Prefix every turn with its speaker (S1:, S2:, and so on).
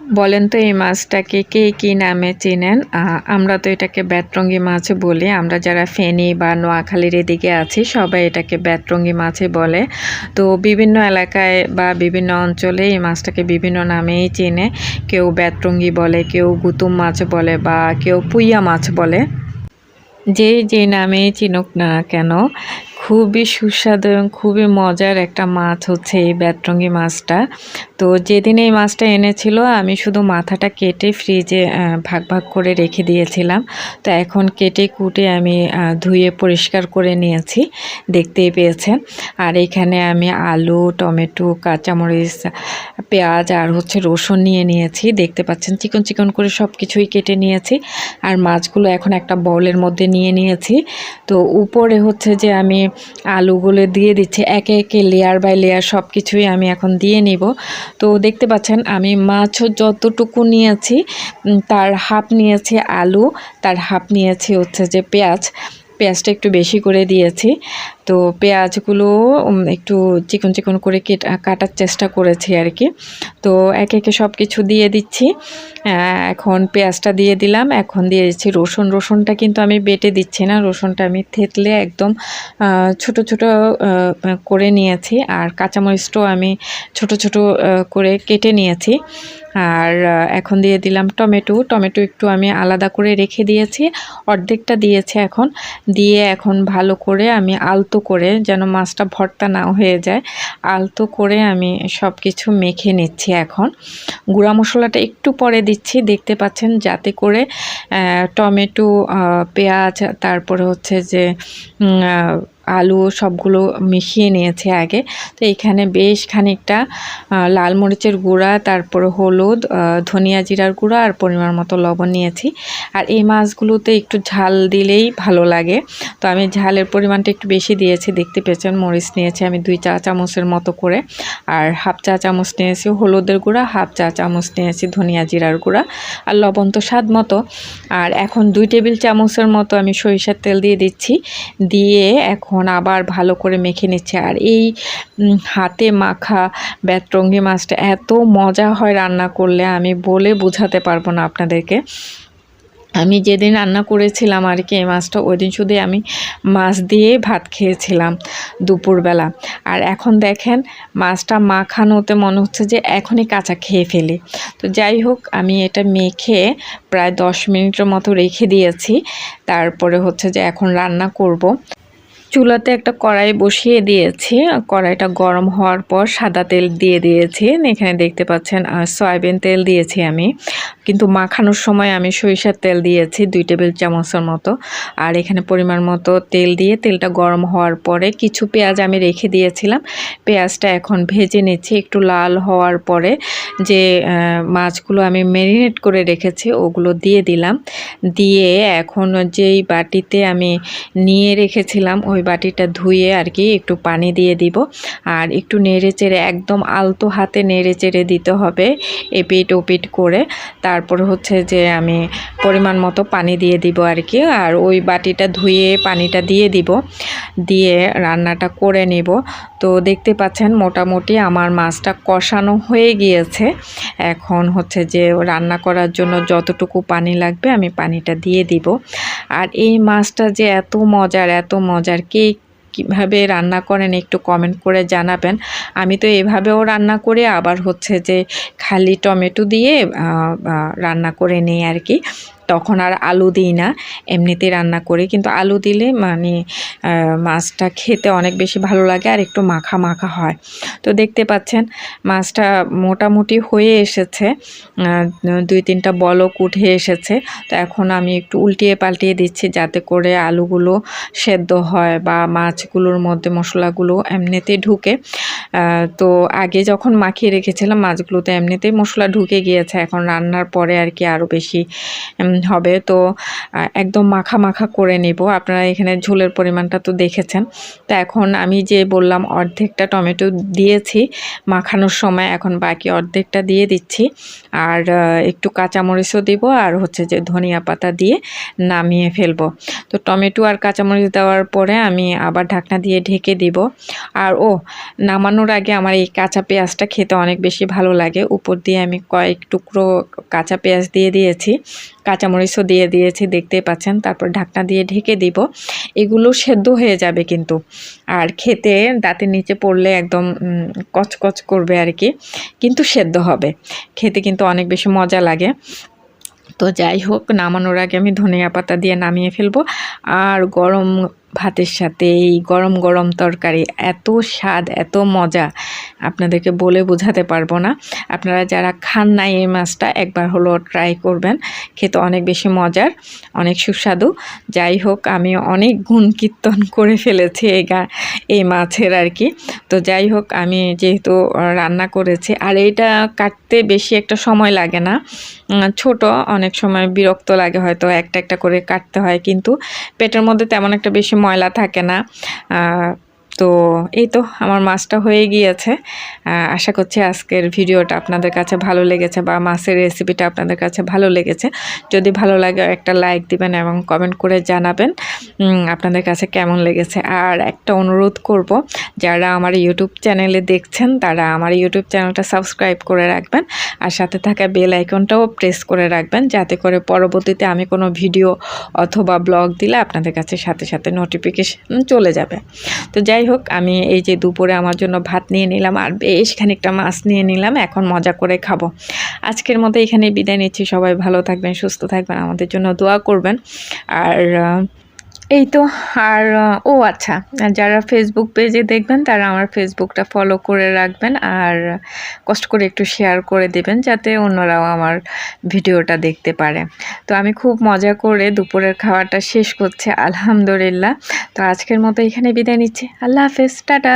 S1: বলেন তো, এই মাছটাকে কে কী নামে চেনেন? আমরা তো এটাকে ব্যাতরঙ্গি মাছ বলি। আমরা যারা ফেনী বা নোয়াখালীর এদিকে আছি, সবাই এটাকে ব্যাতরঙ্গি মাছই বলে। তো বিভিন্ন এলাকায় বা বিভিন্ন অঞ্চলে এই মাছটাকে বিভিন্ন নামেই চেনে। কেউ ব্যাতরঙ্গি বলে, কেউ গুতুম মাছ বলে বা কেউ পুইয়া মাছ বলে। যে যে নামে চিনুক না কেন খুবই সুস্বাদু এবং খুবই মজার একটা মাছ হচ্ছে এই ব্যাতরঙ্গি মাছটা। তো যেদিন এই মাছটা এনেছিল, আমি শুধু মাথাটা কেটে ফ্রিজে ভাগ ভাগ করে রেখে দিয়েছিলাম। তো এখন কেটে কুটে আমি ধুয়ে পরিষ্কার করে নিয়েছি, দেখতেই পেয়েছেন। আর এখানে আমি আলু, টমেটো, কাঁচামরিচ, পেঁয়াজ আর হচ্ছে রসুন নিয়ে নিয়েছি। দেখতে পাচ্ছেন, চিকন চিকন করে সব কিছুই কেটে নিয়েছি। আর মাছগুলো এখন একটা বলের মধ্যে নিয়ে নিয়েছি। তো উপরে হচ্ছে যে আমি আলুগুলো দিয়ে দিচ্ছি। একে একে লেয়ার বাই লেয়ার সব কিছুই আমি এখন দিয়ে নিব। তো দেখতে পাচ্ছেন, আমি মাছও যতটুকু নিয়েছি তার হাফ নিয়েছি আলু, তার হাফ নিয়েছি হচ্ছে যে পেঁয়াজ। পেঁয়াজটা একটু বেশি করে দিয়েছি। তো পেঁয়াজগুলো একটু চিকন চিকন করে কেট কাটার চেষ্টা করেছি আর কি। তো একে একে সব কিছু দিয়ে দিচ্ছি। এখন পেঁয়াজটা দিয়ে দিলাম। এখন দিয়ে দিচ্ছি রসুন। রসুনটা কিন্তু আমি বেটে দিচ্ছি না। রসুনটা আমি থেতলে একদম ছোট ছোট করে নিয়েছি। আর কাঁচামরিচটাও আমি ছোট ছোট করে কেটে নিয়েছি। আর এখন দিয়ে দিলাম টমেটো। টমেটো একটু আমি আলাদা করে রেখে দিয়েছি। অর্ধেকটা দিয়েছি এখন। দিয়ে এখন ভালো করে আমি আলতো করে যেন মাছটা ভর্তা না হয়ে যায়, আলতো করে আমি সব কিছু মেখে নিচ্ছি এখন। গুঁড়া মশলাটা একটু পরে দিচ্ছি, দেখতে পাচ্ছেন যাতে করে টমেটো পেঁয়াজ, তারপরে হচ্ছে যে আলু সবগুলো মিশিয়ে নিয়েছে আগে। তো এখানে বেশ খানিকটা লাল মরিচের গুঁড়া, তারপরে হলুদ ধনিয়া জিরার গুঁড়া আর পরিমাণ মতো লবণ নিয়েছি। আর এই মাছগুলোতে একটু ঝাল দিলেই ভালো লাগে। তো আমি ঝালের পরিমাণটা একটু বেশি দিয়েছি, দেখতে পেয়েছেন? মরিচ নিয়েছি আমি দুই চা চামচের মতো করে। আর হাফ চা চামচ নিয়েছি হলুদের গুঁড়া, হাফ চা চামচ নিয়েছি ধনিয়া জিরার গুঁড়া। আর লবণ তো স্বাদ মতো। আর এখন দুই টেবিল চামচের মতো আমি সরিষার তেল দিয়ে দিচ্ছি। দিয়ে এখন আবার ভালো করে মেখে নিচ্ছি। আর এই হাতে মাখা ব্যাতরঙ্গি মাছটা এত মজা হয় রান্না করলে, আমি বলে বোঝাতে পারব না আপনাদেরকে। আমি যেদিন রান্না করেছিলাম আর কি, এই মাছটা ওই দিন শুধু আমি মাছ দিয়ে ভাত খেয়েছিলাম দুপুরবেলা। আর এখন দেখেন, মাছটা মাখানোতে মনে হচ্ছে যে এখনই কাঁচা খেয়ে ফেলি। তো যাই হোক, আমি এটা মেখে প্রায় দশ মিনিটের মতো রেখে দিয়েছি। তারপরে হচ্ছে যে এখন রান্না করব। চুলাতে একটা কড়াই বসিয়ে দিয়েছি। কড়াইটা গরম হওয়ার পর সাদা তেল দিয়ে দিয়েছি। এখানে দেখতে পাচ্ছেন সয়াবিন তেল দিয়েছি আমি। কিন্তু মাখানোর সময় আমি সরিষার তেল দিয়েছি, দুই টেবিল চামচের মতো। আর এখানে পরিমাণ মতো তেল দিয়ে তেলটা গরম হওয়ার পরে কিছু পেঁয়াজ আমি রেখে দিয়েছিলাম। পেঁয়াজটা এখন ভেজে নিচ্ছি একটু লাল হওয়ার পরে। যে মাছগুলো আমি ম্যারিনেট করে রেখেছি, ওগুলো দিয়ে দিলাম। দিয়ে এখন যেই বাটিতে আমি নিয়ে রেখেছিলাম, ওই বাটিটা ধুয়ে আর কি একটু পানি দিয়ে দিব। আর একটু নেড়ে চেড়ে একদম আলতো হাতে নেড়ে চেড়ে দিতে হবে এপিট ওপিট করে। তারপর হচ্ছে যে আমি পরিমাণ মতো পানি দিয়ে দিব আর কি। আর ওই বাটিটা ধুয়ে পানিটা দিয়ে দিব। দিয়ে রান্নাটা করে নিব। তো দেখতে পাচ্ছেন মোটামুটি আমার মাছটা কষানো হয়ে গিয়েছে। এখন হচ্ছে যে রান্না করার জন্য যতটুকু পানি লাগবে আমি পানিটা দিয়ে দিব। আর এই মাছটা যে এত মজার এত মজার, কে কীভাবে রান্না করেন একটু কমেন্ট করে জানাবেন। আমি তো এভাবেও রান্না করে আবার হচ্ছে যে খালি টমেটো দিয়ে রান্না করে নিই আর কি। তখন আর আলু দিই না। এমনিতে রান্না করি, কিন্তু আলু দিলে মানে মাছটা খেতে অনেক বেশি ভালো লাগে আর একটু মাখা মাখা হয়। তো দেখতে পাচ্ছেন, মাছটা মোটামুটি হয়ে এসেছে দুই তিনটা বলক উঠে এসেছে। তো এখন আমি একটু উল্টিয়ে পাল্টিয়ে দিচ্ছি যাতে করে আলুগুলো সেদ্ধ হয় বা মাছগুলোর মধ্যে মশলাগুলো এমনিতেই ঢুকে। তো আগে যখন মাখিয়ে রেখেছিলাম, মাছগুলোতে এমনিতেই মশলা ঢুকে গিয়েছে। এখন রান্নার পরে আর কি আরও বেশি হবে, তো একদম মাখা মাখা করে নিব। আপনারা এখানে ঝোলের পরিমাণটা তো দেখেছেন। তো এখন আমি যে বললাম অর্ধেকটা টমেটো দিয়েছি, মাখানোর সময় এখন বাকি অর্ধেকটা দিয়ে দিচ্ছি। আর একটু কাঁচামরিচও দিব আর হচ্ছে যে ধনিয়া পাতা দিয়ে নামিয়ে ফেলব। তো টমেটো আর কাঁচামরিচ দেওয়ার পরে আমি আবার ঢাকনা দিয়ে ঢেকে দিব। আর ও নামানোর আগে আমার এই কাঁচা পেঁয়াজটা খেতে অনেক বেশি ভালো লাগে। উপর দিয়ে আমি কয়েক টুকরো কাঁচা পেঁয়াজ দিয়ে দিয়েছি। কাঁচামরিচও দিয়ে দিয়েছি, দেখতেই পাচ্ছেন। তারপর ঢাকনা দিয়ে ঢেকে দিব। এগুলো সেদ্ধ হয়ে যাবে কিন্তু। আর খেতে দাঁতের নিচে পড়লে একদম কচকচ করবে আর কি। কিন্তু সেদ্ধ হবে। খেতে কিন্তু অনেক বেশি মজা লাগে। তো যাই হোক, নামানোর আগে আমি ধনিয়া পাতা দিয়ে নামিয়ে ফেলব। আর গরম ভাতের সাথে এই গরম গরম তরকারি, এত স্বাদ, এত মজা। আপনাদেরকে বলে বোঝাতে পারব না। আপনারা যারা খান নাই এই মাছটা, একবার হলো ট্রাই করবেন। খেতে অনেক বেশি মজার, অনেক সুস্বাদু। যাই হোক, আমি অনেক গুণ কীর্তন করে ফেলেছি এই গা, এই মাছের আর কি। তো যাই হোক, আমি যেহেতু রান্না করেছি, আর এইটা কাটতে বেশি একটা সময় লাগে না। ছোট, অনেক সময় বিরক্ত লাগে হয়তো একটা একটা করে কাটতে হয়, কিন্তু পেটের মধ্যে তেমন একটা বেশি ময়লা থাকে না। তো এই তো আমার মাছটা হয়ে গিয়েছে। আশা করছি আজকের ভিডিওটা আপনাদের কাছে ভালো লেগেছে বা মাছের রেসিপিটা আপনাদের কাছে ভালো লেগেছে। যদি ভালো লাগে একটা লাইক দিবেন এবং কমেন্ট করে জানাবেন আপনাদের কাছে কেমন লেগেছে। আর একটা অনুরোধ করব, যারা আমার ইউটিউব চ্যানেলে দেখছেন, তারা আমার ইউটিউব চ্যানেলটা সাবস্ক্রাইব করে রাখবেন আর সাথে থাকা বেল আইকনটাও প্রেস করে রাখবেন, যাতে করে পরবর্তীতে আমি কোনো ভিডিও অথবা ব্লগ দিলে আপনাদের কাছে সাথে সাথে নোটিফিকেশন চলে যাবে। তো যাই হোক আমি এই যে দুপুরে আমার জন্য ভাত নিয়ে নিলাম আর বেশ খানিকটা মাছ নিয়ে নিলাম, এখন মজা করে খাব। আজকের মতো এখানে বিদায় নিচ্ছি, সবাই ভালো থাকবেন, সুস্থ থাকবেন, আমাদের জন্য দোয়া করবেন। আর এই তো, আর, ও আচ্ছা যারা ফেসবুক পেজে দেখবেন, তারা আমার ফেসবুকটা ফলো করে রাখবেন, আর কষ্ট করে একটু শেয়ার করে দেবেন, যাতে অন্যরাও আমার ভিডিওটা দেখতে পারে। তো আমি খুব মজা করে দুপুরের খাওয়াটা শেষ করছি, আলহামদুলিল্লাহ। তো আজকের মতো এখানে বিদায় নিচ্ছি। আল্লাহ হাফেজ, টাটা।